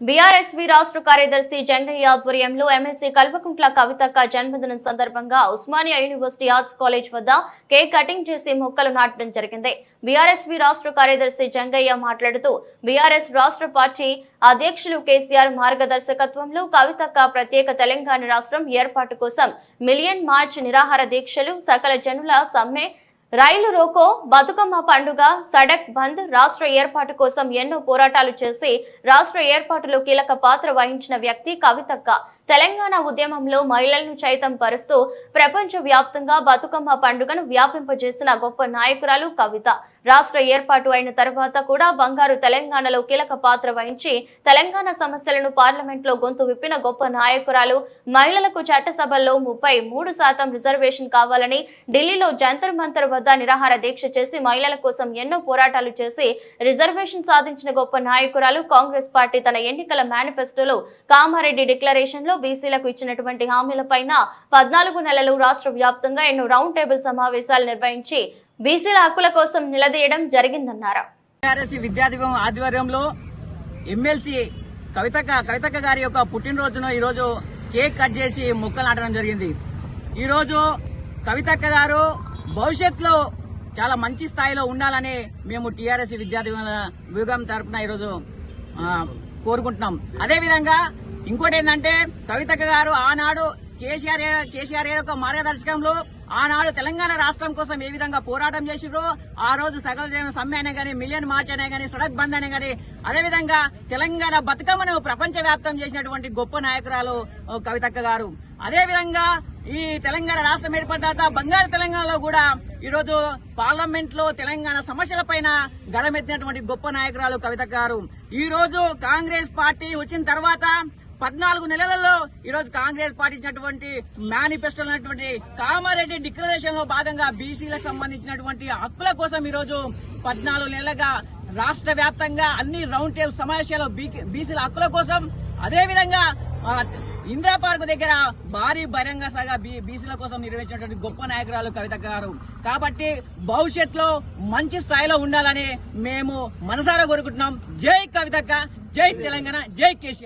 BRSV రాష్ట్ర కార్యదర్శి జంగయ్య ఆధ్వర్యంలో ఎమ్మెల్సీ కల్వకుంట్ల కవితక్క జన్మదినం సందర్భంగా ఉస్మానియా యూనివర్సిటీ ఆర్ట్స్ కాలేజ్ వద్ద కేక్ కటింగ్ చేసి మొక్కలు నాటడం జరిగింది. బీఆర్ఎస్వి రాష్ట్ర కార్యదర్శి జంగయ్య మాట్లాడుతూ బీఆర్ఎస్ రాష్ట్ర పార్టీ అధ్యక్షులు కేసీఆర్ మార్గదర్శకత్వంలో కవితక్క ప్రత్యేక తెలంగాణ రాష్ట్రం ఏర్పాటు కోసం మిలియన్ మార్చ్ నిరాహార దీక్షలు సకల జనుల సమ్మె రైలు రోకో బతుకమ్మ పండుగ సడక్ బంద్ రాష్ట్ర ఏర్పాటు కోసం ఎన్నో పోరాటాలు చేసి రాష్ట్ర ఏర్పాటులో కీలక పాత్ర వహించిన వ్యక్తి కవితక్క. తెలంగాణ ఉద్యమంలో మహిళలను చైతం పరుస్తూ ప్రపంచ వ్యాప్తంగా బతుకమ్మ పండుగను వ్యాపింపజేసిన గొప్ప నాయకురాలు కవిత. రాష్ట్ర ఏర్పాటు అయిన తర్వాత కూడా బంగారు తెలంగాణలో కీలక పాత్ర వహించి తెలంగాణ సమస్యలను పార్లమెంట్లో గొంతు విప్పిన గొప్ప నాయకురాలు. మహిళలకు చట్టసభల్లో ముప్పై మూడు శాతం రిజర్వేషన్ కావాలని ఢిల్లీలో జంతర్ మంతర్ వద్ద నిరాహార దీక్ష చేసి మహిళల కోసం ఎన్నో పోరాటాలు చేసి రిజర్వేషన్ సాధించిన గొప్ప నాయకురాలు. కాంగ్రెస్ పార్టీ తన ఎన్నికల మేనిఫెస్టోలో కామారెడ్డి డిక్లరేషన్ లో బీసీలకు ఇచ్చినటువంటి హామీలపైన పద్నాలుగు నెలలు రాష్ట్ర వ్యాప్తంగా ఎన్నో రౌండ్ టేబుల్ సమావేశాలు నిర్వహించి బీసీల హక్కుల కోసం నిలదీయడం జరిగిందన్నారు. టీఆర్ఎస్ విద్యాదివం ఆధ్వర్యంలో ఎమ్మెల్సీ కవితక కవితక్క గారి యొక్క పుట్టినరోజును ఈరోజు కేక్ కట్ చేసి మొక్కలు నాటడం జరిగింది. ఈరోజు కవితక్క గారు భవిష్యత్తులో చాలా మంచి స్థాయిలో ఉండాలని మేము టీఆర్ఎస్ విద్యార్థి విభాగం తరపున ఈరోజు కోరుకుంటున్నాం. అదేవిధంగా ఇంకోటి ఏంటంటే కవితక్క గారు ఆనాడు కేసీఆర్ కేసీఆర్ యొక్క మార్గదర్శకంలో ఆనాడు తెలంగాణ రాష్ట్రం కోసం ఏ విధంగా పోరాటం చేసిరో ఆ రోజు సగల సమ్మె అయినా గానీ మిలియన్ మార్చ్ అయినా గానీ సడక్ బంద్ అయినా గానీ అదేవిధంగా తెలంగాణ బతుకమ్మను ప్రపంచ వ్యాప్తం చేసినటువంటి గొప్ప నాయకురాలు ఓ, కవితక్క గారు. అదేవిధంగా ఈ తెలంగాణ రాష్ట్రం ఏర్పడ్డాక బంగారు తెలంగాణలో కూడా ఈరోజు పార్లమెంట్లో తెలంగాణ సమస్యల పైన గలమెత్తినటువంటి గొప్ప నాయకురాలు కవిత గారు. ఈ రోజు కాంగ్రెస్ పార్టీ వచ్చిన తర్వాత పద్నాలుగు నెలలలో ఈ రోజు కాంగ్రెస్ పార్టీ ఇచ్చినటువంటి మేనిఫెస్టో కామారెడ్డి డిక్లరేషన్లో భాగంగా బీసీలకు సంబంధించినటువంటి హక్కుల కోసం ఈ రోజు పద్నాలుగు నెలలుగా రాష్ట్ర వ్యాప్తంగా అన్ని రౌండ్ టేబుల్ సమావేశాలు బీసీల హక్కుల కోసం అదే విధంగా ఇందిరా పార్క్ దగ్గర భారీ బహిరంగ సభ బీసీల కోసం నిర్వహించినటువంటి గొప్ప నాయకురాలు కవిత గారు. కాబట్టి భవిష్యత్తులో మంచి స్థాయిలో ఉండాలని మేము మనసారా కోరుకుంటున్నాం. జై కవితక్క జై తెలంగాణ జై కేసీఆర్.